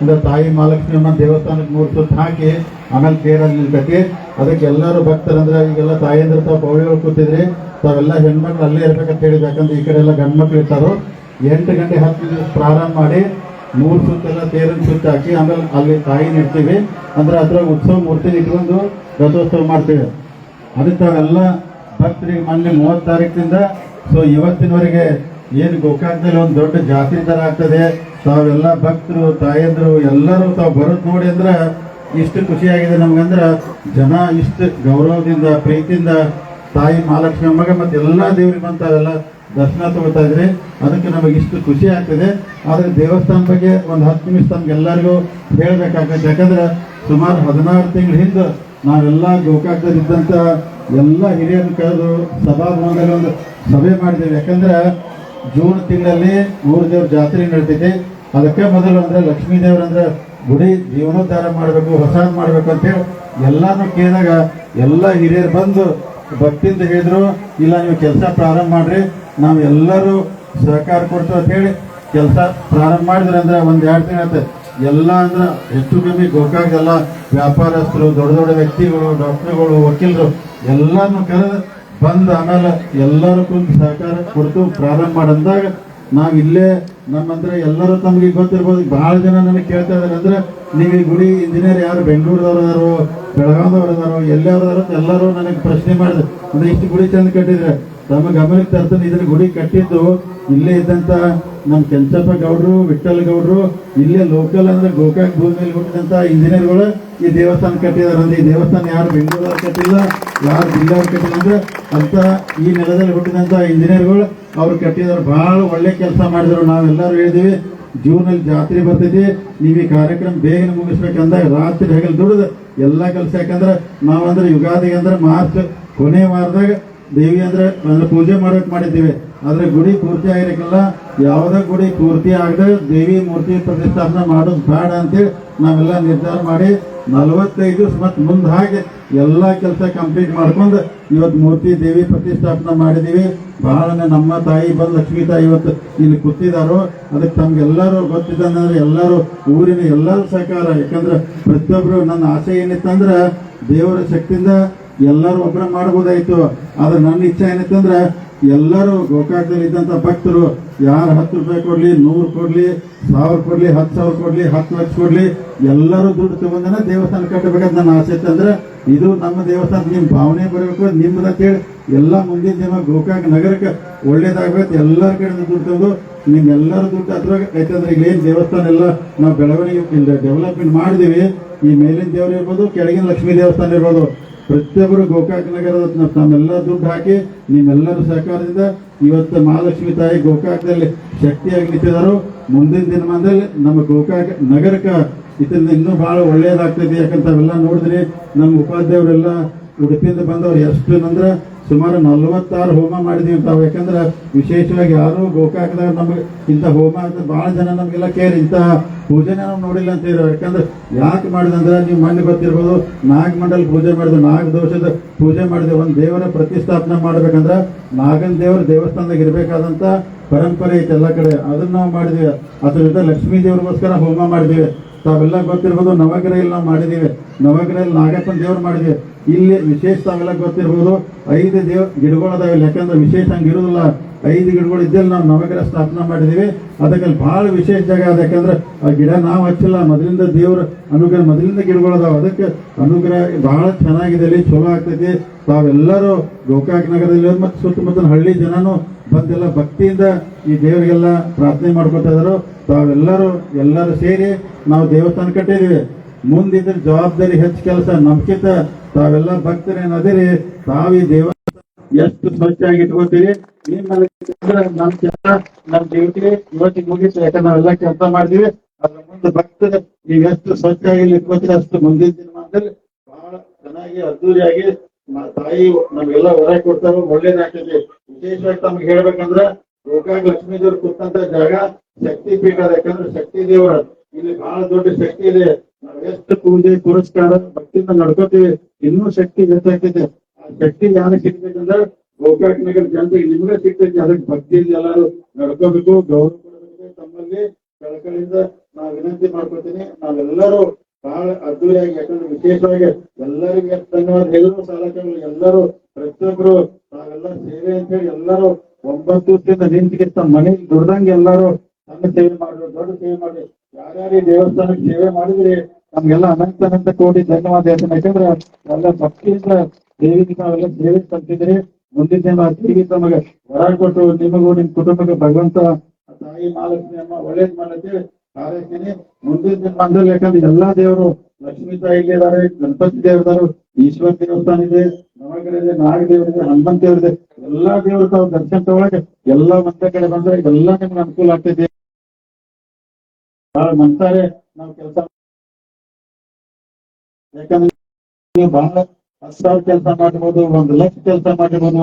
ಅಂದ್ರೆ ತಾಯಿ ಮಹಾಲಕ್ಷ್ಮಿಯನ್ನ ದೇವಸ್ಥಾನಕ್ಕೆ ಮೂರು ಸುತ್ತ ಹಾಕಿ ಆಮೇಲೆ ತೇರಲ್ಲಿ ನಿಲ್ತೈತಿ ಅದಕ್ಕೆ ಎಲ್ಲರೂ ಭಕ್ತರಂದ್ರೆ ಈಗೆಲ್ಲ ತಾಯಂದ್ರ ತಾವು ಪೌಳಿಗಳು ಕೂತಿದ್ರಿ. ತಾವೆಲ್ಲ ಹೆಣ್ಮಕ್ಳು ಅಲ್ಲೇ ಇರ್ಬೇಕಂತ ಹೇಳಿ ಯಾಕಂದ್ರೆ ಈ ಕಡೆ ಎಲ್ಲ ಗಂಡು ಮಕ್ಳು ಇರ್ತಾರೋ. ಎಂಟು ಗಂಟೆ ಹತ್ತು ಪ್ರಾರಂಭ ಮಾಡಿ ಮೂರು ಸುತ್ತೆಲ್ಲ ತೇರನ್ನು ಸುತ್ತ ಹಾಕಿ ಆಮೇಲೆ ಅಲ್ಲಿ ತಾಯಿ ಇಡ್ತೀವಿ ಅಂದ್ರೆ ಅದ್ರಾಗ ಉತ್ಸವ ಮೂರ್ತಿ ಇಟ್ಕೊಂಡು ರಥೋತ್ಸವ ಮಾಡ್ತೀವಿ. ಅದಕ್ಕೆ ತಾವೆಲ್ಲ ಭಕ್ತರಿಗೆ ಮೊನ್ನೆ ಮೂವತ್ತು ತಾರೀಕಿಂದ, ಸೊ ಇವತ್ತಿನವರೆಗೆ ಏನು ಗೋಕಾಕದಲ್ಲಿ ಒಂದು ದೊಡ್ಡ ಜಾತ್ರೆ ಥರ ಆಗ್ತದೆ. ತಾವೆಲ್ಲ ಭಕ್ತರು, ತಾಯಂದ್ರು, ಎಲ್ಲರೂ ತಾವು ಬರೋದು ನೋಡಿ ಅಂದ್ರೆ ಇಷ್ಟು ಖುಷಿಯಾಗಿದೆ ನಮ್ಗಂದ್ರ ಜನ ಇಷ್ಟು ಗೌರವದಿಂದ, ಪ್ರೀತಿಯಿಂದ ತಾಯಿ ಮಹಾಲಕ್ಷ್ಮಿ ಅಮ್ಮಗ ಮತ್ತೆ ಎಲ್ಲಾ ದೇವ್ರಿಗೆ ಬಂದು ತಾವೆಲ್ಲ ದರ್ಶನ ತಗೋತಾ ಇದ್ರಿ. ಅದಕ್ಕೆ ನಮಗೆ ಇಷ್ಟು ಖುಷಿ ಆಗ್ತದೆ. ಆದರೆ ದೇವಸ್ಥಾನ ಬಗ್ಗೆ ಒಂದು ಹತ್ತು ನಿಮಿಷ ತಮ್ಗೆಲ್ಲರಿಗೂ ಹೇಳಬೇಕಾಗತ್ತೆ. ಯಾಕಂದ್ರೆ ಸುಮಾರು ಹದಿನಾರು ತಿಂಗಳ ಹಿಂದೆ ನಾವೆಲ್ಲ ಗೋಕಾಕದಲ್ಲಿದ್ದಂಥ ಎಲ್ಲ ಹಿರಿಯರನ್ನು ಕರೆದು ಸಭಾಭವನದಲ್ಲಿ ಒಂದು ಸಭೆ ಮಾಡಿದ್ದೇವೆ. ಯಾಕಂದ್ರೆ ಜೂನ್ ತಿಂಗಳಲ್ಲಿ ಊರು ದೇವ್ರ ಜಾತ್ರೆ ನಡೀತೈತಿ. ಅದಕ್ಕೆ ಮೊದಲು ಅಂದ್ರೆ ಲಕ್ಷ್ಮೀ ದೇವ್ರ ಅಂದ್ರೆ ಗುಡಿ ಜೀವನೋದ್ಧಾರ ಮಾಡಬೇಕು, ಹೊಸದು ಮಾಡ್ಬೇಕು ಅಂತೇಳಿ ಎಲ್ಲಾನು ಕೇಳಿದಾಗ ಎಲ್ಲ ಹಿರಿಯರು ಬಂದು ಭಕ್ತಿಯಿಂದ ಹೇಳಿದ್ರು, ಇಲ್ಲ, ನೀವು ಕೆಲಸ ಪ್ರಾರಂಭ ಮಾಡ್ರಿ. ನಾವು ಎಲ್ಲರೂ ಸಹಕಾರ ಕೊಡ್ತು ಅಂತ ಹೇಳಿ ಕೆಲಸ ಪ್ರಾರಂಭ ಮಾಡಿದ್ರೆ ಅಂದ್ರೆ ಒಂದ್ ಎರಡು ತಿಂಗಳ ಎಲ್ಲ ಅಂದ್ರೆ ಹೆಚ್ಚು ಕಮ್ಮಿ ಗೋಕಾಕ್ ವ್ಯಾಪಾರಸ್ಥರು, ದೊಡ್ಡ ದೊಡ್ಡ ವ್ಯಕ್ತಿಗಳು, ಡಾಕ್ಟರ್ಗಳು, ವಕೀಲರು ಎಲ್ಲಾನು ಕರೆದು ಬಂದು ಆಮೇಲೆ ಎಲ್ಲರೂ ಸಹಕಾರ ಕೊಡ್ತು ಪ್ರಾರಂಭ ಮಾಡಂದಾಗ ನಾವು ಇಲ್ಲೇ ನಮ್ಮಂದ್ರೆ ಎಲ್ಲರೂ ತಮ್ಗೆ ಗೊತ್ತಿರ್ಬೋದು. ಬಹಳ ಜನ ನನಗೆ ಕೇಳ್ತಾ ಇದಾರೆ. ಅಂದ್ರೆ ನೀವು ಈ ಗುಡಿ ಇಂಜಿನಿಯರ್ ಯಾರು? ಬೆಂಗಳೂರದವ್ರು ಅದಾರೋ ಬೆಳಗಾವದವ್ರು ಅದಾರೋ ಎಲ್ಲಾರು ಎಲ್ಲರೂ ನನಗೆ ಪ್ರಶ್ನೆ ಮಾಡಿದ್ರು. ಅಂದ್ರೆ ಇಷ್ಟು ಗುಡಿ ಚಂದ ಕಟ್ಟಿದ್ರೆ ತಮ್ಮ ಗಮನಕ್ಕೆ ತರ್ತಾನೆ ಇದನ್ನ ಗುಡಿ ಕಟ್ಟಿದ್ದು, ಇಲ್ಲೇ ಇದ್ದಂತ ನಮ್ಮ ಕೆಂಚಪ್ಪ ಗೌಡ್ರು ವಿಠಲ್ ಗೌಡ್ರು, ಇಲ್ಲೇ ಲೋಕಲ್ ಅಂದ್ರೆ ಗೋಕಾಕ್ ಭೂಮಿಯಲ್ಲಿ ಹುಟ್ಟಿದಂತ ಇಂಜಿನಿಯರ್ಗಳು ಈ ದೇವಸ್ಥಾನ ಕಟ್ಟಿದಾರೆ ಅಂದ್ರೆ ಈ ದೇವಸ್ಥಾನ ಯಾರು ಬೆಂಗಳೂರಲ್ಲಿ ಕಟ್ಟಿಲ್ಲ, ಯಾರು ಜಿಲ್ಲೆಯವ್ರು ಕಟ್ಟಿಲ್ಲ ಅಂದ್ರೆ ಅಂತ ಈ ನೆಲದಲ್ಲಿ ಹುಟ್ಟಿದಂತ ಇಂಜಿನಿಯರ್ಗಳು ಅವ್ರು ಕಟ್ಟಿದಾರೆ ಬಹಳ ಒಳ್ಳೆ ಕೆಲಸ ಮಾಡಿದ್ರು. ನಾವೆಲ್ಲರೂ ಹೇಳಿದೀವಿ ಜೂನ್ ಅಲ್ಲಿ ಜಾತ್ರೆ ಬರ್ತೈತಿ, ನೀವು ಈ ಕಾರ್ಯಕ್ರಮ ಬೇಗನೆ ಮುಗಿಸ್ಬೇಕಂದಾಗ ರಾತ್ರಿ ಹಗಲ್ ದುಡಿದು ಎಲ್ಲಾ ಕೆಲಸ ಯಾಕಂದ್ರೆ ನಾವಂದ್ರೆ ಯುಗಾದಿಗೆ ಅಂದ್ರೆ ಮಾರ್ಚ್ ಕೊನೆ ವಾರದಾಗ ದೇವಿ ಅಂದ್ರೆ ಅಂದ್ರೆ ಪೂಜೆ ಮಾಡಕ್ ಮಾಡಿದ್ದೀವಿ. ಆದ್ರೆ ಗುಡಿ ಪೂರ್ತಿ ಆಗಿರಕಲ್ಲ ಯಾವುದೇ ಗುಡಿ ಪೂರ್ತಿ ಆಗದೆ ದೇವಿ ಮೂರ್ತಿ ಪ್ರತಿಷ್ಠಾಪನೆ ಮಾಡೋದು ಬೇಡ ಅಂತೇಳಿ ನಾವೆಲ್ಲ ನಿರ್ಧಾರ ಮಾಡಿ ನಲವತ್ತೈದು ದಿವಸ ಮತ್ತೆ ಮುಂದೆ ಹಾಗೆ ಎಲ್ಲ ಕೆಲಸ ಕಂಪ್ಲೀಟ್ ಮಾಡ್ಕೊಂಡು ಇವತ್ತು ಮೂರ್ತಿ ದೇವಿ ಪ್ರತಿಷ್ಠಾಪನೆ ಮಾಡಿದ್ದೀವಿ. ಬಹಳ ನಮ್ಮ ತಾಯಿ ಬಂದು ಲಕ್ಷ್ಮೀ ತಾಯಿ ಇವತ್ತು ಇಲ್ಲಿ ಕೂತಿದ್ದಾರೋ ಅದಕ್ಕೆ ತಮ್ಗೆಲ್ಲರೂ ಗೊತ್ತಿದ್ದಂದ್ರೆ ಎಲ್ಲರೂ ಊರಿನ ಎಲ್ಲರೂ ಸಹಕಾರ. ಯಾಕಂದ್ರೆ ಪ್ರತಿಯೊಬ್ಬರು ನನ್ನ ಆಸೆ ಏನಿತ್ತಂದ್ರೆ ದೇವರ ಶಕ್ತಿಯಿಂದ ಎಲ್ಲರೂ ಒಬ್ಬರ ಮಾಡ್ಬೋದಾಯ್ತು. ಆದ್ರೆ ನನ್ನ ಇಚ್ಛೆ ಏನಂತಂದ್ರೆ ಎಲ್ಲರೂ ಗೋಕಾಕದಲ್ಲಿ ಇದ್ದಂತ ಭಕ್ತರು ಯಾರು ಹತ್ತು ರೂಪಾಯಿ ಕೊಡ್ಲಿ, ನೂರು ಕೊಡ್ಲಿ, ಸಾವಿರ ಕೊಡ್ಲಿ, ಹತ್ತು ಸಾವಿರ ಕೊಡ್ಲಿ, ಹತ್ತು ಲಕ್ಷ ಕೊಡ್ಲಿ, ಎಲ್ಲರೂ ದುಡ್ಡು ತಗೊಂಡನ ದೇವಸ್ಥಾನ ಕಟ್ಟಬೇಕಂತ ನನ್ನ ಆಸೆ ಇತ್ತಂದ್ರೆ ಇದು ನಮ್ಮ ದೇವಸ್ಥಾನ ನಿಮ್ ಭಾವನೆ ಬರಬೇಕು ನಿಮ್ಮ ಅಂತ ಹೇಳಿ ಎಲ್ಲ ಮುಂದಿನ ದಿನ ಗೋಕಾಕ್ ನಗರಕ್ಕೆ ಒಳ್ಳೇದಾಗಬೇಕು, ಎಲ್ಲರ ಕಡೆ ದುಡ್ಡು ತಂದು ನಿಮ್ಮೆಲ್ಲರ ದುಡ್ಡು ಹತ್ರ ಯಾಕಂದ್ರೆ ಇಲ್ಲಿ ಏನ್ ದೇವಸ್ಥಾನ ಎಲ್ಲ ನಾವು ಬೆಳವಣಿಗೆ ಡೆವಲಪ್ಮೆಂಟ್ ಮಾಡಿದೀವಿ ಈ ಮೇಲಿನ ದೇವ್ರು ಇರ್ಬೋದು, ಕೆಳಗಿನ ಲಕ್ಷ್ಮೀ ದೇವಸ್ಥಾನ ಇರ್ಬೋದು. ಪ್ರತಿಯೊಬ್ಬರು ಗೋಕಾಕ್ ನಗರದ ತಮ್ಮೆಲ್ಲ ದುಡ್ಡು ಹಾಕಿ ನಿಮ್ಮೆಲ್ಲರೂ ಸಹಕಾರದಿಂದ ಇವತ್ತು ಮಹಾಲಕ್ಷ್ಮಿ ತಾಯಿ ಗೋಕಾಕದಲ್ಲಿ ಶಕ್ತಿಯಾಗಿ ನಿಂತಿದ್ದಾರೆ ಮುಂದಿನ ದಿನಮಾನದಲ್ಲಿ ನಮ್ಮ ಗೋಕಾಕ್ ನಗರಕ್ಕೆ ಇದರಿಂದ ಇನ್ನೂ ಭಾಳ ಒಳ್ಳೆಯದಾಗ್ತದೆ ಯಾಕಂತ ಅವೆಲ್ಲ ನೋಡಿದ್ರಿ, ನಮ್ಮ ಉಪಾಧ್ಯಾಯರೆಲ್ಲ ಉಡುಪಿಯಿಂದ ಬಂದವ್ರು ಎಷ್ಟು ಅಂದ್ರೆ ಸುಮಾರು ನಲ್ವತ್ತಾರು ಹೋಮ ಮಾಡಿದೀವಿ ತಾವು ಯಾಕಂದ್ರೆ ವಿಶೇಷವಾಗಿ ಯಾರು ಗೋಕಾಕದಾಗ ನಮಗೆ ಇಂಥ ಹೋಮ ಅಂತ ಬಹಳ ಜನ ನಮಗೆಲ್ಲ ಕೇಳಿ ಇಂಥ ಪೂಜೆನ ನಾವು ನೋಡಿಲ್ಲ ಅಂತ ಇರೋ ಯಾಕಂದ್ರೆ ಯಾಕೆ ಮಾಡಿದಂದ್ರೆ ನೀವು ಮಣ್ಣು ಗೊತ್ತಿರ್ಬೋದು ನಾಗ ಮಂಡಲ್ ಪೂಜೆ ಮಾಡಿದ್ವಿ ನಾಗ ದೋಷದ ಪೂಜೆ ಮಾಡಿದೆ ಒಂದು ದೇವರ ಪ್ರತಿಷ್ಠಾಪನೆ ಮಾಡ್ಬೇಕಂದ್ರೆ ನಾಗನ ದೇವರ ದೇವಸ್ಥಾನದಾಗ ಇರಬೇಕಾದಂತ ಪರಂಪರೆ ಐತೆ ಎಲ್ಲ ಕಡೆ. ಅದನ್ನ ನಾವು ಮಾಡಿದ್ವಿ. ಅದ್ರ ಜೊತೆ ಲಕ್ಷ್ಮೀ ದೇವರಿಗೋಸ್ಕರ ಹೋಮ ಮಾಡಿದ್ದೀವಿ ತಾವೆಲ್ಲ ಗೊತ್ತಿರ್ಬೋದು ನವಗ್ರಹಲ್ಲಿ ನಾವು ಮಾಡಿದೀವಿ. ನವಗ್ರಹಲ್ಲಿ ನಾಗಪ್ಪನ ದೇವ್ರು ಮಾಡಿದ್ವಿ ಇಲ್ಲಿ ವಿಶೇಷ ತಾವೆಲ್ಲ ಗೊತ್ತಿರ್ಬೋದು. ಐದು ದೇವ್, ಗಿಡಗಳದಾವೆ. ಯಾಕಂದ್ರೆ ವಿಶೇಷ ಹಂಗೆ ಇರೋದಿಲ್ಲ. ಐದು ಗಿಡಗಳು ಇದ್ದಲ್ಲಿ ನಾವು ನವಗ್ರಹ ಸ್ಥಾಪನೆ ಮಾಡಿದೀವಿ. ಅದಕ್ಕೆ ಅಲ್ಲಿ ಬಹಳ ವಿಶೇಷ ಜಾಗ ಅದಕ್ಕಂದ್ರೆ ಆ ಗಿಡ ನಾವು ಹಚ್ಚಿಲ್ಲ. ಮೊದಲಿಂದ ದೇವ್ರ ಅನುಗ್ರಹ, ಮೊದಲಿಂದ ಗಿಡಗಳು ಅದಾವೆ ಅದಕ್ಕೆ ಅನುಗ್ರಹ ಬಹಳ ಚೆನ್ನಾಗಿದೆ ಇಲ್ಲಿ ಚಲೋ ಆಗ್ತೈತಿ. ತಾವೆಲ್ಲರೂ ಗೋಕಾಕ್ ನಗರದಲ್ಲಿ ಮತ್ತು ಸುತ್ತಮುತ್ತ ಹಳ್ಳಿ ಜನನು ಬಂದೆಲ್ಲ ಭಕ್ತಿಯಿಂದ ಈ ದೇವರಿಗೆಲ್ಲ ಪ್ರಾರ್ಥನೆ ಮಾಡ್ಕೊತಾ ಇದ್ದರು. ತಾವೆಲ್ಲರೂ ಎಲ್ಲರೂ ಸೇರಿ ನಾವು ದೇವಸ್ಥಾನ ಕಟ್ಟಿದೀವಿ ಮುಂದಿದ್ರ ಜವಾಬ್ದಾರಿ ಹೆಚ್ಚು ಕೆಲಸ. ನಮ್ಕಿಂತ ತಾವೆಲ್ಲ ಭಕ್ತರೇನು ಅದಿರಿ ತಾವಿ ದೇವ ಎಷ್ಟು ಸ್ವಚ್ಛಾಗಿ ಇಟ್ಕೋತೀರಿ? ನಮ್ ಕೆಲಸ, ನಮ್ ಡ್ಯೂಟಿ ಇವತ್ತಿಗೆ ಮುಗೀತು ಯಾಕಂದ್ರೆ ನಾವೆಲ್ಲ ಕೆಲಸ ಮಾಡಿದೀವಿ ಅದ್ರ ಮುಂದೆ ಭಕ್ತರು ಈಗ ಎಷ್ಟು ಸ್ವಚ್ಛಾಗಿ ಇಟ್ಕೋತೀರಿ ಅಷ್ಟು ಮುಂದಿನ ದಿನಮಾನದಲ್ಲಿ ಬಹಳ ಚೆನ್ನಾಗಿ ಅದ್ದೂರಿಯಾಗಿ ತಾಯಿ ನಮ್ಗೆಲ್ಲ ಹೊರ ಕೊಡ್ತಾರ, ಒಳ್ಳೇದಾಗ್ತದೆ. ವಿಶೇಷವಾಗಿ ತಮ್ಗೆ ಹೇಳ್ಬೇಕಂದ್ರ ಗೋಕಾಕ್ ಲಕ್ಷ್ಮೀದೇವ್ರ ಕೂತಂತ ಜಾಗ ಶಕ್ತಿ ಪೀಠ ಯಾಕಂದ್ರೆ ಶಕ್ತಿ ದೇವರ ಇಲ್ಲಿ ಬಹಳ ದೊಡ್ಡ ಶಕ್ತಿ ಇದೆ. ನಾವ್ ಎಷ್ಟು ಪೂಜೆ ಪುರಸ್ಕಾರ ಭಕ್ತಿಯಿಂದ ನಡ್ಕೋತೀವಿ. ಇನ್ನೂ ಶಕ್ತಿ ಹೆಚ್ಚಾಗ್ತೈತೆ. ಆ ಶಕ್ತಿ ಯಾರಿಗೆ ಸಿಗ್ಬೇಕಂದ್ರ ಗೋಕಾಕ್ ನಗರ ಜನತೆ ನಿಮ್ಗೆ ಸಿಗ್ತೈತಿ. ಅದಕ್ಕೆ ಭಕ್ತಿಯಿಂದ ಎಲ್ಲರೂ ನಡ್ಕೋಬೇಕು. ಗೌರವ ಕೊಡಬೇಕು ತಮ್ಮಲ್ಲಿ. ಕಳಕಳಿಯಿಂದ ನಾ ವಿನಂತಿ ಮಾಡ್ಕೊತೀನಿ ನಾವೆಲ್ಲರೂ ಬಹಳ ಅದ್ದೂರಿಯಾಗಿ ಯಾಕಂದ್ರೆ ವಿಶೇಷವಾಗಿ ಎಲ್ಲರಿಗೆ ಧನ್ಯವಾದ. ಹೇಳಿದ್ರು ಸಾಲಕರು ಎಲ್ಲರೂ ಪ್ರತಿಯೊಬ್ರು ನಾವೆಲ್ಲ ಸೇವೆ ಅಂತ ಹೇಳಿ ಎಲ್ಲರೂ ಒಂಬತ್ತು ವರ್ಷದಿಂದ ನಿಂತಿಗೆ ಮನೆಗೆ ದುಡ್ದಂಗೆ ಎಲ್ಲರೂ ಸಣ್ಣ ಸೇವೆ ಮಾಡಿದ್ರು ದೊಡ್ಡ ಸೇವೆ ಮಾಡಿ ಯಾರ್ಯಾರು ದೇವಸ್ಥಾನಕ್ಕೆ ಸೇವೆ ಮಾಡಿದ್ರಿ? ನಮ್ಗೆಲ್ಲ ಅನಂತ ಅನಂತ ಕೋಟಿ ಧನ್ಯವಾದ ಹೇಳ್ತೇನೆ. ಯಾಕಂದ್ರೆ ಎಲ್ಲ ಭಕ್ತಿಯಿಂದ ದೇವಿಗೆ ನಾವೆಲ್ಲ ಸೇವೆ ಸಲ್ಲಿಸಿದ್ರಿ ಮುಂದಿನ ದಿನ ದೇವಿ ತಮಗೆ ವರ ಕೊಟ್ಟು ನಿಮಗೂ ನಿಮ್ ಕುಟುಂಬಕ್ಕೆ ಭಗವಂತ ತಾಯಿ ಮಹಾಲಕ್ಷ್ಮಿ ಅಮ್ಮ ಒಳ್ಳೇದ್ ಮಾಡಕ್ಕೆ ಹಾರೈಸ್ತೀನಿ ಮುಂದಿನ ದಿನಮಾನದಲ್ಲಿ ಯಾಕಂದ್ರೆ ಎಲ್ಲಾ ದೇವರು ಲಕ್ಷ್ಮೀ ತಾಯಿ ಇದ್ದಾರೆ, ಗಣಪತಿ ದೇವರಿದ್ದಾರೆ ಈಶ್ವರ ದೇವಸ್ಥಾನ ಇದೆ, ನವಗ್ರಹ ಇದೆ ನಾಗ ದೇವರಿದೆ ಹನುಮಂತ ದೇವರಿದೆ ಎಲ್ಲಾ ದೇವರು ತಾವು ದರ್ಶನ ತಗೊಳಕ್ಕೆ ಎಲ್ಲಾ ಮಂತ್ರ ಕಡೆ ಬಂದ್ರೆ ಎಲ್ಲಾ ನಿಮ್ಗೆ ಅನುಕೂಲ ಆಗ್ತೈತಿ. ಬಹಳ ಮನ್ಸಾರೆ ನಾವು ಕೆಲಸ ಯಾಕಂದ್ರೆ ಬಹಳ ಸಾವಿರ ಕೆಲಸ ಮಾಡಿರ್ಬೋದು ಒಂದು ಲಕ್ಷ ಕೆಲಸ ಮಾಡಿರ್ಬೋದು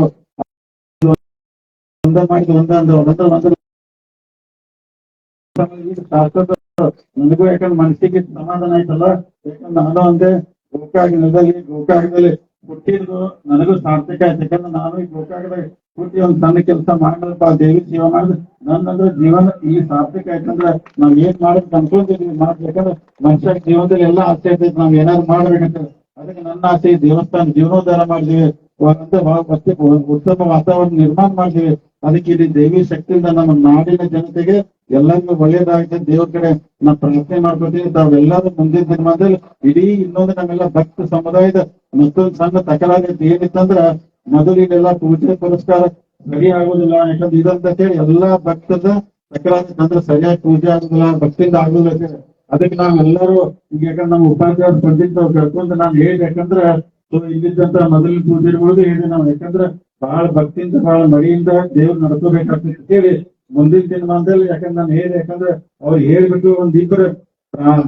ಒಂದ ಮಾಡಿದ ಒಂದೊಂದು ನನಗೂ ಯಾಕಂದ್ರೆ ಮನಸ್ಸಿಗೆ ಸಮಾಧಾನ ಆಯ್ತಲ್ಲ? ಯಾಕಂದ್ರೆ ನಾನು ಅಂದೆ ಗೋಕಾಕ್ ನೆಲದಲ್ಲಿ ಗೋಕಾಗದಲ್ಲಿ ಹುಟ್ಟಿದ್ದು ನನಗೂ ಸಾರ್ಥಕ ಆಯ್ತು. ಯಾಕಂದ್ರೆ ನಾನು ಈ ಗೋಕಾಕದಾಗ ಒಂದ್ ಸಣ್ಣ ಕೆಲಸ ಮಾಡಲ್ಪ ದೇವಿ ಜೀವ ಮಾಡಿದ್ರೆ ನನ್ನಂದ್ರೆ ಜೀವನ ಈ ಸಾರ್ಥಕ ಆಯ್ತಂದ್ರೆ ನಾವ್ ಏನ್ ಮಾಡೋದು ಅನ್ಕೊಂಡಿದ್ವಿ. ಮಾಡ್ಬೇಕಂದ್ರೆ ಮನುಷ್ಯ ಜೀವನದಲ್ಲಿ ಎಲ್ಲಾ ಆಸೆ ಇರ್ತೈತಿ. ನಾವ್ ಏನಾದ್ರು ಮಾಡ್ಬೇಕಂತ. ಅದಕ್ಕೆ ನನ್ನ ಆಸೆ ದೇವಸ್ಥಾನ ಜೀವನೋದ್ಧಾರ ಮಾಡಿದೀವಿ. ಅಂತ ಉತ್ತಮ ವಾತಾವರಣ ನಿರ್ಮಾಣ ಮಾಡಿದೀವಿ. ಅದಕ್ಕೆ ಇಲ್ಲಿ ದೇವಿ ಶಕ್ತಿಯಿಂದ ನಮ್ಮ ನಾಡಿನ ಜನತೆಗೆ ಎಲ್ಲರಿಗೂ ಒಳ್ಳೇದಾಗಿದೆ ದೇವ್ರ ಕಡೆ ನಾವು ಪ್ರಾರ್ಥನೆ ಮಾಡ್ಕೊತೀವಿ. ತಾವೆಲ್ಲರೂ ಮುಂದಿನ ದಿನಮಾನದಲ್ಲಿ ಇಡೀ ಇನ್ನೊಂದು ನಮ್ಮೆಲ್ಲ ಭಕ್ತ ಸಮುದಾಯದ ಮತ್ತೊಂದು ಸಣ್ಣ ತಕರಾರು ಏನಿತ್ತಂದ್ರ ಮೊದಲು ಇದೆಲ್ಲ ಪೂಜೆ ಪುರಸ್ಕಾರ ಸರಿ ಆಗುದಿಲ್ಲ. ಯಾಕಂದ್ರೆ ಇದಂತ ಹೇಳಿ ಎಲ್ಲಾ ಭಕ್ತದ ತಕರಾರು ಅಂದ್ರೆ ಸರಿಯಾಗಿ ಪೂಜೆ ಆಗುದಿಲ್ಲ, ಭಕ್ತಿಯಿಂದ ಆಗುದಿಲ್ಲ. ಅದಕ್ಕೆ ನಾವೆಲ್ಲರೂ ಈಗ ಯಾಕಂದ್ರೆ ನಮ್ಮ ಉಪಾಧ್ಯಾಯರು ಬಂದಿದ್ದವ್ರು ನಾವು ಕರ್ಕೊಂಡು ನಾನು ಹೇಳಿ ಯಾಕಂದ್ರೆ ಇಲ್ಲಿದ್ದಂತ ಮೊದಲಿನ ಪೂಜೆಗಳು ಹೇಳಿ ನಾವು ಯಾಕಂದ್ರೆ ಬಹಳ ಭಕ್ತಿಯಿಂದ, ಬಹಳ ಮಡಿಯಿಂದ ದೇವ್ರು ನಡ್ಕೋಬೇಕಾಗ್ತದೆ ಹೇಳಿ ಮುಂದಿನ ದಿನಮಾನದಲ್ಲಿ ಯಾಕಂದ್ರೆ ನಾನು ಹೇಳಿ ಯಾಕಂದ್ರೆ ಅವ್ರು ಹೇಳ್ಬಿಟ್ಟು ಒಂದ್ ಇಬ್ಬರು ಬ್ರಾ-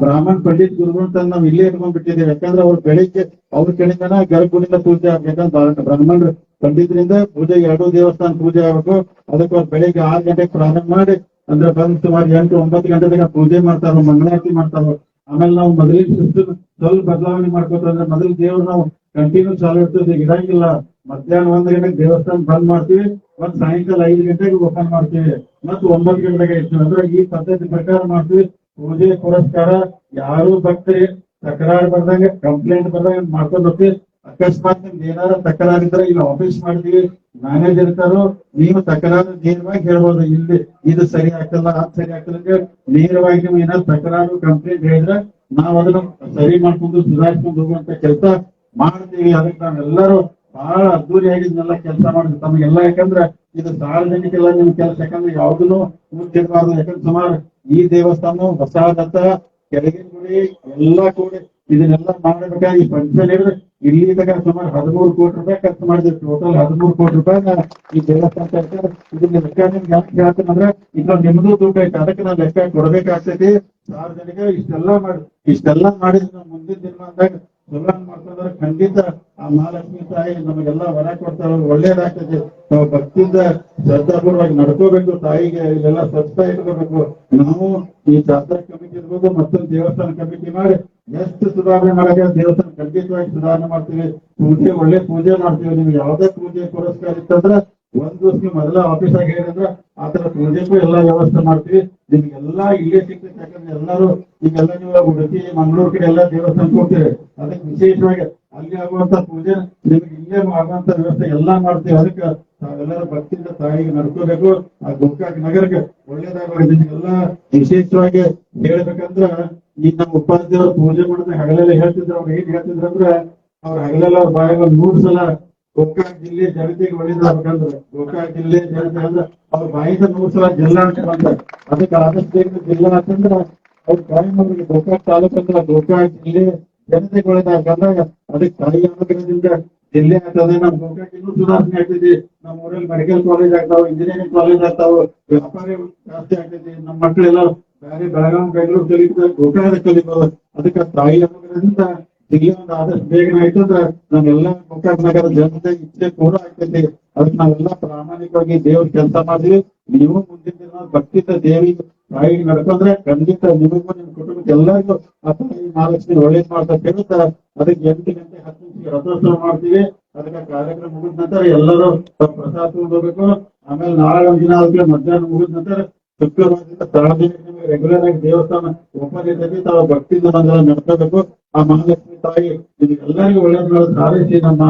ಬ್ರಾಹ್ಮಣ್ ಪಂಡಿತ್ ಗುರುಗಳು ಅಂತ ನಾವು ಇಲ್ಲೇ ಇಟ್ಕೊಂಡ್ ಬಿಟ್ಟಿದ್ದೇವೆ. ಯಾಕಂದ್ರೆ ಅವ್ರು ಬೆಳಿಗ್ಗೆ ಅವ್ರ ಕಡೆಯಿಂದನ ಗರ್ಭಿಂದ ಪೂಜೆ ಆಗ್ಬೇಕಂತ ಬ್ರಾಹ್ಮಣ ಪಂಡಿತರಿಂದ ಪೂಜೆ ಎರಡೂ ದೇವಸ್ಥಾನ ಪೂಜೆ ಆಗ್ಬೇಕು. ಅದಕ್ಕೆ ಅವ್ರು ಬೆಳಿಗ್ಗೆ ಆರು ಗಂಟೆಗೆ ಪ್ರಾರಂಭ ಮಾಡಿ, ಅಂದ್ರೆ ಬಂದು ಸುಮಾರು ಎಂಟು, ಒಂಬತ್ತು ಗಂಟೆ ಪೂಜೆ ಮಾಡ್ತಾರ, ಮಂಗಳಾರತಿ ಮಾಡ್ತಾರ. ಆಮೇಲೆ ನಾವು ಮೊದಲಿನ ಶಿಸ್ತು ಸ್ವಲ್ಪ ಬದಲಾವಣೆ ಮಾಡ್ಕೋತಂದ್ರೆ ಮೊದಲು ದೇವ್ರು ನಾವು ಕಂಟಿನ್ಯೂ ಚಾಲು ಇರ್ತದೆ ಇಡಂಗಿಲ್ಲ ಮಧ್ಯಾಹ್ನ ಒಂದ್ ಗಂಟೆಗೆ ದೇವಸ್ಥಾನ ಬಂದ್ ಮಾಡ್ತೀವಿ. ಮತ್ ಸಾಯಂಕಾಲ ಐದು ಗಂಟೆಗೆ ಓಪನ್ ಮಾಡ್ತೀವಿ. ಮತ್ ಒಂಬತ್ತು ಗಂಟೆಗೆ ಇರ್ತೀವಿ ಅಂದ್ರೆ ಈ ಪದ್ಧತಿ ಪ್ರಕಾರ ಮಾಡ್ತೀವಿ. ಪೂಜೆ, ಪುರಸ್ಕಾರ, ಯಾರು ಭಕ್ತರಿ ತಕರಾರು ಬರ್ದಂಗ ಕಂಪ್ಲೇಂಟ್ ಬರ್ದಂಗ ಮಾಡ್ಕೊಂಡು ಅಕಸ್ಮಾತ್ ನಿಮ್ಗೆ ಏನಾರ ತಕರಾರಿದ್ರೆ ಇಲ್ಲಿ ಆಫೀಸ್ ಮಾಡ್ತೀವಿ ಮ್ಯಾನೇಜರ್ ಇರ್ತಾರೋ, ನೀವು ತಕರಾರು ನೇರವಾಗಿ ಹೇಳ್ಬೋದು, ಇಲ್ಲಿ ಇದು ಸರಿ ಆಗ್ತಲ್ಲ, ಅದ್ ಸರಿ ಆಗ್ತಲ್ಲ ಅಂತ ನೇರವಾಗಿ ನೀವು ಏನಾದ್ರು ತಕರಾರು ಕಂಪ್ಲೇಂಟ್ ಹೇಳಿದ್ರೆ ನಾವು ಅದನ್ನ ಸರಿ ಮಾಡ್ಕೊಂಡು ಸುಧಾರಿಸ್ಕೊಂಡು ಹೋಗುವಂತ ಕೆಲಸ ಮಾಡ್ತೀವಿ. ಅದಕ್ಕೆ ನಾವೆಲ್ಲರೂ ಬಹಳ ಅದ್ದೂರಿಯಾಗಿ ಕೆಲಸ ಮಾಡಿದ್ವಿ. ತಮಗೆಲ್ಲ ಯಾಕಂದ್ರೆ ಇದು ಸಾರ್ವಜನಿಕ ಇಲ್ಲ, ನಿಮ್ ಕೆಲಸ ಯಾಕಂದ್ರೆ ಯಾವ್ದನ್ನು ಮುಂದಿರಬಾರ್ದು ಯಾಕಂದ್ರೆ ಸುಮಾರು ಈ ದೇವಸ್ಥಾನ ಹೊಸದಂತ ಕೆಳಗಿನ ಗುಡಿ ಎಲ್ಲಾ ಕೂಡಿ ಇದನ್ನೆಲ್ಲ ಮಾಡಬೇಕಾಗಿ ಫಂಕ್ಷನ್ ಹಿಡಿದ್ರೆ ಇಲ್ಲಿ ತನಕ ಸುಮಾರು ಹದಿಮೂರು ಕೋಟಿ ರೂಪಾಯಿ ಖರ್ಚು ಮಾಡಿದ್ರು. ಟೋಟಲ್ ಹದಿಮೂರು ಕೋಟಿ ರೂಪಾಯಿ ಈ ದೇವಸ್ಥಾನ ಇದನ್ನ ಲೆಕ್ಕ ನಿಮ್ಗೆ ಯಾಕೆ ಹೇಳ್ತೀನಂದ್ರೆ ಇದ್ರ ನಿಮ್ದು ದುಡ್ಡು ಐತೆ ಅದಕ್ಕೆ ನಾವು ಲೆಕ್ಕ ಕೊಡ್ಬೇಕಾಗ್ತೈತಿ. ಸಾರ್ವಜನಿಕ ಇಷ್ಟೆಲ್ಲಾ ಮಾಡಿ. ಇಷ್ಟೆಲ್ಲಾ ಮಾಡಿದ್ರೆ ನಾವು ಮುಂದಿನ ದಿನಮಾನದಾಗ ಸುಧಾರಣೆ ಮಾಡ್ತಾ ಖಂಡಿತ ಆ ಮಹಾಲಕ್ಷ್ಮಿ ತಾಯಿ ನಮಗೆಲ್ಲ ವರ ಕೊಡ್ತಾರ ಒಳ್ಳೇದಾಗ್ತದೆ. ನಾವು ಭಕ್ತಿಯಿಂದ ಶ್ರದ್ಧಾಪೂರ್ವವಾಗಿ ನಡ್ಕೋಬೇಕು, ತಾಯಿಗೆ ಇಲ್ಲೆಲ್ಲ ಸ್ವಚ್ಛತಾ ಇಟ್ಕೋಬೇಕು. ನಾವು ಈ ಜಾತ್ರಾ ಕಮಿಟಿ ಇರ್ಬೋದು, ಮತ್ತೊಂದು ದೇವಸ್ಥಾನ ಕಮಿಟಿ ಮಾಡಿ ಎಷ್ಟು ಸುಧಾರಣೆ ಮಾಡಕ್ಕೆ ದೇವಸ್ಥಾನ ಖಂಡಿತವಾಗಿ ಸುಧಾರಣೆ ಮಾಡ್ತೀವಿ. ಪೂಜೆ, ಒಳ್ಳೆ ಪೂಜೆ ಮಾಡ್ತೀವಿ. ನಿಮ್ಗೆ ಯಾವ್ದೇ ಪೂಜೆ ಪುರಸ್ಕಾರ ಇತ್ತಂದ್ರೆ ಒಂದ್ ದಿವಸ ನೀವು ಮೊದಲ ಆಫೀಸ್ ಆಗಿ ಹೇಳಿದ್ರೆ ಆತರ ಪೂಜೆಗೂ ಎಲ್ಲಾ ವ್ಯವಸ್ಥೆ ಮಾಡ್ತೀವಿ. ನಿಮ್ಗೆಲ್ಲಾ ಇಲ್ಲೇ ಸಿಗ್ತೈತೆ ಯಾಕಂದ್ರೆ ಎಲ್ಲರೂ ಈಗೆಲ್ಲ ನೀವು ಉಡುಪಿ, ಮಂಗಳೂರು ಕಡೆ ಎಲ್ಲಾ ದೇವಸ್ಥಾನ ಹೋಗ್ತೀವಿ ಅದಕ್ಕೆ ವಿಶೇಷವಾಗಿ ಅಲ್ಲಿ ಆಗುವಂತ ಪೂಜೆ, ನಿಮ್ಗೆ ಇಲ್ಲೇ ಆಗುವಂತ ವ್ಯವಸ್ಥೆ ಎಲ್ಲಾ ಮಾಡ್ತೀವಿ. ಅದಕ್ಕೆ ತಾವೆಲ್ಲರೂ ಭಕ್ತಿಯಿಂದ ತಾಯಿಗೆ ನಡ್ಕೋಬೇಕು. ಆ ಗೋಕಾಕ್ ನಗರಕ್ಕೆ ಒಳ್ಳೇದಾಗಬೇಕು ನಿಮ್ಗೆಲ್ಲ ವಿಶೇಷವಾಗಿ ಹೇಳ್ಬೇಕಂದ್ರ ಈಗ ನಮ್ಮ ಉಪಾಧ್ಯಾಯರು ಪೂಜೆ ಮಾಡಿದ್ರೆ ಹಗಲೆಲ್ಲ ಹೇಳ್ತಿದ್ರು. ಅವ್ರು ಏನ್ ಹೇಳ್ತಿದ್ರು ಅಂದ್ರೆ ಅವ್ರ ಹಗಲೆಲ್ಲ ಬಾಯಾಗ ಮೂರ್ ಸಲ ಗೋಕಾಕ್ ಜಿಲ್ಲೆ ಜನತೆಗೆ ಒಳ್ಳೇದಾಗ್ಬೇಕಂದ್ರೆ ಗೋಕಾಕ್ ಜಿಲ್ಲೆ ಜನತೆ ಅಂದ್ರೆ ಅವ್ರ ಬಾಯಿಂದ ನೂರ್ ಸಲ ಜಿಲ್ಲಾ ಅಂತ ಬಂದ ಅದಕ್ಕೆ ಆದಷ್ಟು ಜಿಲ್ಲಾ ಅಂತಂದ್ರ ಅವ್ರ ಬಾಯಿ ಮಾಡಿದ್ರೆ ಗೋಕಾಕ್ ತಾಲೂಕು ಅಂದ್ರೆ ಗೋಕಾಕ್ ಜಿಲ್ಲೆ ಜನತೆಗೆ ಒಳ್ಳೇದಾಗ್ಬೇಕಂದ್ರೆ ಅದಕ್ಕೆ ತಾಯಿ ಅನುಗ್ರಹದಿಂದ ಜಿಲ್ಲೆ ಆಗ್ತದೆ. ನಮ್ ಗೋಕಾಕ್ ಇನ್ನೂ ಸುಧಾರಣೆ ಆಗ್ತದೆ. ನಮ್ಮ ಊರಲ್ಲಿ ಮೆಡಿಕಲ್ ಕಾಲೇಜ್ ಆಗ್ತಾವ ಇಂಜಿನಿಯರಿಂಗ್ ಕಾಲೇಜ್ ಆಗ್ತಾವ, ವ್ಯಾಪಾರ ಜಾಸ್ತಿ ಆಗ್ತೈತಿ ನಮ್ಮ ಮಕ್ಕಳೆಲ್ಲ ಬೇರೆ ಬೆಳಗಾವಿ, ಬೆಂಗಳೂರು ಕಲಿತ ಗೋಕಾಕ್ ಕಲಿಬೋದು. ಅದಕ್ಕೆ ತಾಯಿ ಅನುಗ್ರಹದಿಂದ ಒಂದು ಆದಷ್ಟು ಬೇಗನೆ ಆಯ್ತು ಅಂದ್ರೆ ನಮ್ಮೆಲ್ಲ ಗೋಕಾಕ್ ನಗರ ಜನತೆ ಇಚ್ಛೆ ಪೂರ ಆಗ್ತೈತಿ. ಅದಕ್ಕೆ ನಾವೆಲ್ಲಾ ಪ್ರಾಮಾಣಿಕವಾಗಿ ದೇವ್ರ ಕೆಲಸ ಮಾಡಿದ್ವಿ ನೀವು ಮುಂದಿನ ದಿನ ಭಕ್ತಿತ ದೇವಿ ತಾಯಿ ನಡ್ಕೊಂಡ್ರೆ ಖಂಡಿತ ನಿಮಗೂ ನಿಮ್ ಕುಟುಂಬಕ್ಕೆ ಎಲ್ಲರಿಗೂ ಆ ತಾಯಿ ಮಹಾಲಕ್ಷ್ಮಿ ಒಳ್ಳೇದ್ ಮಾಡ್ತಾ ಹೇಳ್ತಾ ಅದಕ್ಕೆ ಎಂಟು ಗಂಟೆ ಹತ್ತು ರಥೋತ್ಸವ ಮಾಡ್ತೀವಿ. ಅದಕ್ಕೆ ಕಾರ್ಯಕ್ರಮ ಮುಗಿದ ನಂತರ ಎಲ್ಲರೂ ಪ್ರಸಾದ ತಗೊಂಡ್ ಹೋಗ್ಬೇಕು. ಆಮೇಲೆ ನಾಳೆ ಒಂದ್ ದಿನ ಮಧ್ಯಾಹ್ನ ಮುಗಿದ ನಂತರ ಶುಕ್ರವಾರದಿಂದ ತಾಳದಿಂದ ರೆಗ್ಯುಲರ್ ಆಗಿ ದೇವಸ್ಥಾನ ಓಪನ್ ಇರ್ತೈತಿ ತಾವು ಭಕ್ತಿ ಬಂದ ನಡ್ಕೋಬೇಕು ಆ ಮಹಾಲಕ್ಷ್ಮಿ ತಾಯಿ ನಿಮಗೆಲ್ಲರಿಗೂ ಒಳ್ಳೇದ್ ಮಾಡೋದು ಹಾರೈಸಿ ನಮ್ಮ